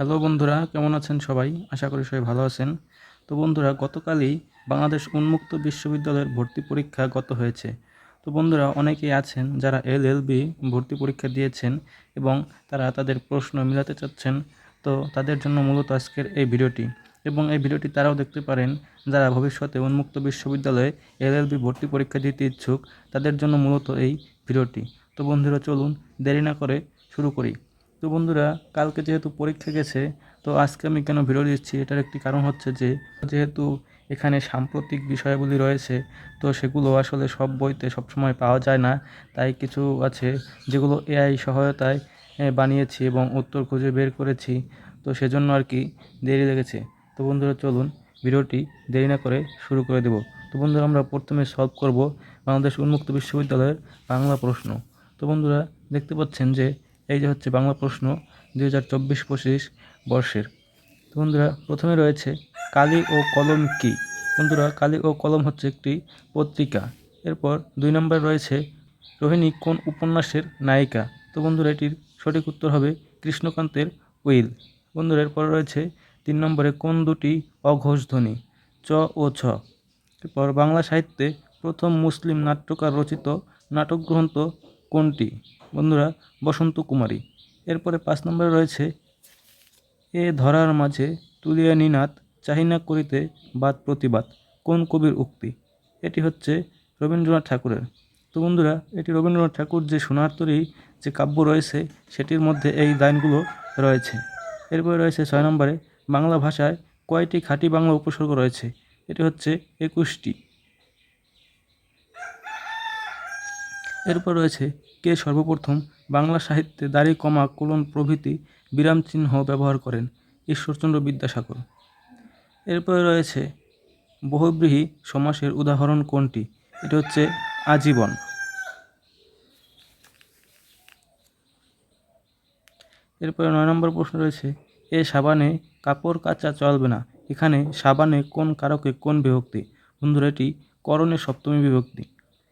Hello বন্ধুরা, কেমন আছেন সবাই? আশা করি সবাই ভালো আছেন। তো বন্ধুরা, গতকালই বাংলাদেশ উন্মুক্ত বিশ্ববিদ্যালয়ের ভর্তি পরীক্ষা গত হয়েছে। তো বন্ধুরা অনেকেই আছেন যারা এল এল বি ভর্তি পরীক্ষা দিয়েছেন এবং তারা তাদের প্রশ্ন মিলাতে চাচ্ছেন। তো তাদের জন্য মূলত আজকের এই ভিডিওটি। এবং এই ভিডিওটি তারাও দেখতে পারেন, যারা ভবিষ্যতে উন্মুক্ত বিশ্ববিদ্যালয়ে এল এল বি ভর্তি পরীক্ষা দিতে ইচ্ছুক, তাদের জন্য মূলত এই ভিডিওটি। তো বন্ধুরা, চলুন দেরি না করে শুরু করি। তো বন্ধুরা, কালকে যেহেতু পরীক্ষা গেছে, তো আজকে আমি কেন ভিডিও দিচ্ছি? এটার একটি কারণ হচ্ছে যে, যেহেতু এখানে সাম্প্রতিক বিষয়গুলি রয়েছে, তো সেগুলো আসলে সব বইতে সবসময় পাওয়া যায় না। তাই কিছু আছে যেগুলো এআই সহায়তায় বানিয়েছি এবং উত্তর খুঁজে বের করেছি, তো সেজন্য আর কি দেরি লেগেছে। তো বন্ধুরা, চলুন ভিডিওটি দেরি না করে শুরু করে দেব। তো বন্ধুরা, আমরা প্রথমে সলভ করব বাংলাদেশ উন্মুক্ত বিশ্ববিদ্যালয়ের বাংলা প্রশ্ন। তো বন্ধুরা, দেখতে পাচ্ছেন যে এই যে হচ্ছে বাংলা প্রশ্ন দুই হাজার চব্বিশ পঁচিশ বর্ষের। তো বন্ধুরা, প্রথমে রয়েছে কালি ও কলম কি? বন্ধুরা, কালি ও কলম হচ্ছে একটি পত্রিকা। এরপর দুই নম্বর রয়েছে রোহিণী কোন উপন্যাসের নায়িকা? তো বন্ধুরা, এটির সঠিক উত্তর হবে কৃষ্ণকান্তের উইল। বন্ধুরা, এরপর রয়েছে তিন নম্বরে কোন দুটি অঘোষ ধ্বনি? চ ও ছ এরপর বাংলা সাহিত্যে প্রথম মুসলিম নাট্যকার রচিত নাটক গ্রন্থ কোনটি? বন্ধুরা, বসন্ত কুমারী। এরপরে পাঁচ নম্বরে রয়েছে, এ ধরার মাঝে তুলিয়া নিনাদ চাহিনা করিতে বাদ প্রতিবাদ, কোন কবির উক্তি? এটি হচ্ছে রবীন্দ্রনাথ ঠাকুরের। তো বন্ধুরা, এটি রবীন্দ্রনাথ ঠাকুর যে সোনার তরী যে কাব্য রয়েছে, সেটির মধ্যে এই লাইনগুলো রয়েছে। এরপরে রয়েছে ছয় নম্বরে, বাংলা ভাষায় কয়টি খাঁটি বাংলা উপসর্গ রয়েছে? এটি হচ্ছে একুশটি। এরপর রয়েছে কে সর্বপ্রথম বাংলা সাহিত্যে দাড়ি কমা কোলন প্রভৃতি বিরাম চিহ্ন ব্যবহার করেন? ঈশ্বরচন্দ্র বিদ্যাসাগর। এরপরে রয়েছে বহুব্রীহি সমাসের উদাহরণ কোনটি? এটি হচ্ছে আজীবন। এরপরে নয় নম্বর প্রশ্ন রয়েছে, এ সাবানে কাপড় কাচা চলবে না। এখানে সাবানে কোন কারকে কোন বিভক্তি? বন্ধুরা, এটি করণের সপ্তমী বিভক্তি।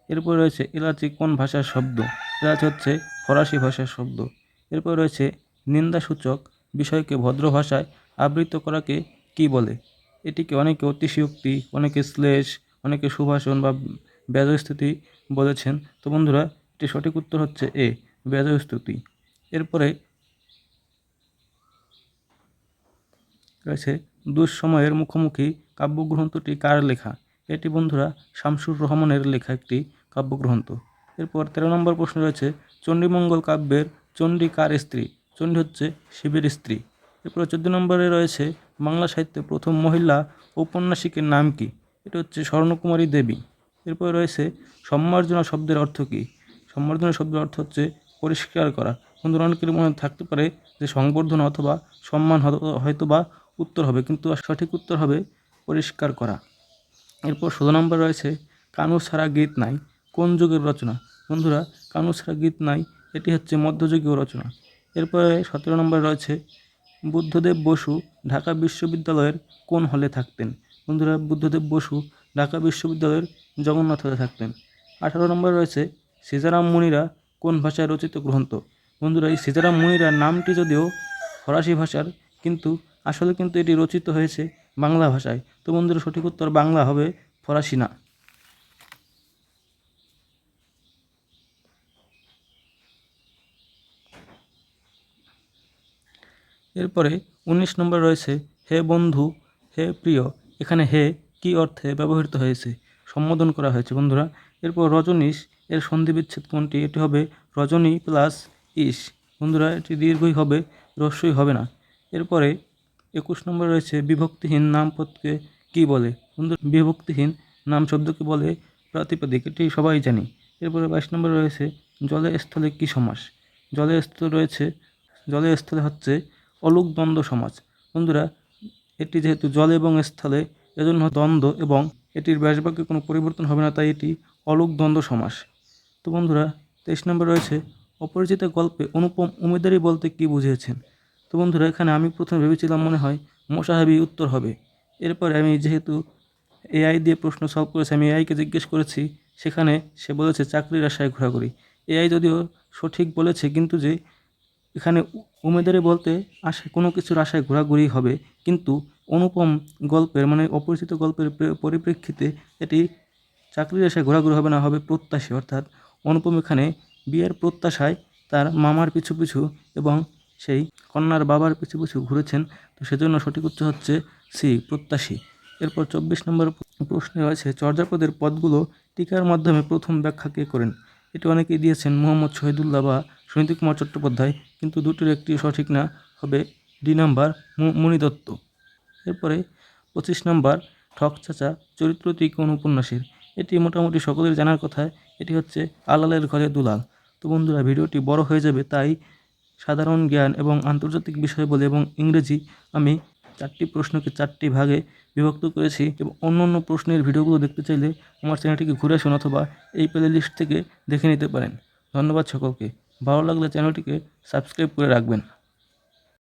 এরপর রয়েছে এলাচি কোন ভাষার শব্দ? এলাচি হচ্ছে ফরাসি ভাষার শব্দ। এরপর রয়েছে নিন্দাসূচক বিষয়কে ভদ্র ভাষায় আবৃত করাকে কি বলে? এটিকে অনেকে অতিশয়োক্তি, অনেকে শ্লেষ, অনেকে সুভাষণ বা ব্যাজস্তুতি বলেছেন। তো বন্ধুরা এটি সঠিক উত্তর হচ্ছে এ, ব্যাজস্তুতি। এরপরে রয়েছে দুঃসময়ের মুখোমুখি কাব্যগ্রন্থটি কার লেখা? এটি বন্ধুরা শামসুর রহমানের লেখা একটি কাব্যগ্রন্থ। এরপর তেরো নম্বর প্রশ্ন রয়েছে, চণ্ডীমঙ্গল কাব্যের চণ্ডী কার স্ত্রী? চণ্ডী হচ্ছে শিবের স্ত্রী। এরপর চোদ্দ নম্বরে রয়েছে, বাংলা সাহিত্যে প্রথম মহিলা ঔপন্যাসিকের নাম কি? এটা হচ্ছে স্বর্ণকুমারী দেবী। এরপর রয়েছে, সম্মার্জনা শব্দের অর্থ কী? সম্বর্ধনা শব্দের অর্থ হচ্ছে পরিষ্কার করা। বন্ধুরা, অনেকের মনে থাকতে পারে যে সংবর্ধনা অথবা সম্মান হয়তো বা উত্তর হবে, কিন্তু সঠিক উত্তর হবে পরিষ্কার করা। এরপর ষোলো নম্বর রয়েছে, কানু ছাড়া গীত নাই। কোন যুগের রচনা? বন্ধুরা কানু ছাড়া গীত নাই, এটি হচ্ছে মধ্যযুগীয় রচনা। এরপরে সতেরো নম্বরে রয়েছে, বুদ্ধদেব বসু ঢাকা বিশ্ববিদ্যালয়ের কোন হলে থাকতেন? বন্ধুরা, বুদ্ধদেব বসু ঢাকা বিশ্ববিদ্যালয়ের জগন্নাথ হলে থাকতেন। আঠারো নম্বরে রয়েছে, সীতারাম মুনিরা কোন ভাষায় রচিত গ্রন্থ? বন্ধুরা, এই সীতারাম মুনিরা নামটি যদিও ফরাসি ভাষার, কিন্তু আসলে কিন্তু এটি রচিত হয়েছে বাংলা ভাষায়। তো বন্ধুরা, সঠিক উত্তর বাংলা হবে ফরাসি না। এরপরে উনিশ নম্বর রয়েছে, হে বন্ধু, হে প্রিয়, এখানে হে কি অর্থে ব্যবহৃত হয়েছে? সম্বোধন করা হয়েছে, বন্ধুরা। এরপর রজনীশ, এর সন্ধিবিচ্ছেদ কোনটি? এটি হবে, রজনী প্লাস ইস। বন্ধুরা, এটি দীর্ঘই হবে রস্যই হবে না। এরপরে একুশ নম্বর রয়েছে, বিভক্তিহীন নাম পদকে কী বলে? বন্ধু বিভক্তিহীন নাম শব্দকে বলে প্রাতিপদিক, এটি সবাই জানি। এরপরে বাইশ নম্বর রয়েছে জলে স্থলে কী সমাস? জলে স্থলে রয়েছে জলে স্থলে হচ্ছে অলুক দ্বন্দ্ব সমাজ। বন্ধুরা, এটি যেহেতু জল এবং স্থলে, এজন্য দ্বন্দ্ব এবং এটির ব্যাসবাক্যে কোনো পরিবর্তন হবে না, তাই এটি অলুক দ্বন্দ্ব সমাস তো বন্ধুরা, তেইশ নম্বর রয়েছে, অপরিচিত গল্পে অনুপম উমেদারি বলতে কী বুঝিয়েছেন? তো বন্ধুরা, এখানে আমি প্রথমে ভেবেছিলাম মনে হয় মোসাহাবি উত্তর হবে। এরপরে আমি যেহেতু এআই দিয়ে প্রশ্ন সলভ করেছি, আমি এআইকে জিজ্ঞেস করেছি, সেখানে সে বলেছে, চাকরির আশায় ঘোরাঘুরি। এআই যদিও সঠিক বলেছে, কিন্তু যে এখানে উমেদারি বলতে আশায় কোনো কিছুর আশায় ঘোরাঘুরি হবে, কিন্তু অনুপম গল্পের মানে অপরিচিত গল্পের পরিপ্রেক্ষিতে এটি চাকরির আশায় ঘোরাঘুরি হবে না, হবে প্রত্যাশী অর্থাৎ অনুপম এখানে বিয়ের প্রত্যাশায় তার মামার পিছু পিছু এবং সেই কন্যার বাবার পিছু পিছু ঘুরেছেন। তো সেজন্য সঠিক উত্তর হচ্ছে সি, প্রত্যাশী। এরপর চব্বিশ নম্বর প্রশ্নে রয়েছে, চর্যাপদের পদগুলো টিকার মাধ্যমে প্রথম ব্যাখ্যা কে করেন? এটি অনেকেই দিয়েছেন, মোহাম্মদ শহীদুল্লাহ বা সুনীতি কুমার চট্টোপাধ্যায় কিন্তু দুটির একটি সঠিক না, হবে ডি নাম্বার মু- মুনি দত্ত। এরপরে পঁচিশ নাম্বার ঠক চাচা চরিত্রটি কোন উপন্যাসের এটি মোটামুটি সকলের জানার কথা, এটি হচ্ছে আলালের ঘরে দুলাল। তো বন্ধুরা, ভিডিওটি বড় হয়ে যাবে তাই সাধারণ জ্ঞান এবং আন্তর্জাতিক বিষয় বলে এবং ইংরেজি আমি চারটি প্রশ্নকে চারটি ভাগে বিভক্ত করেছি এবং অন্য অন্য প্রশ্নের ভিডিওগুলো দেখতে চাইলে আমার চ্যানেলটিকে ঘুরে আসুন অথবা এই প্লে লিস্ট থেকে দেখে নিতে পারেন। ধন্যবাদ সকলকে। ভালো লাগলে চ্যানেলটিকে সাবস্ক্রাইব করে রাখবেন।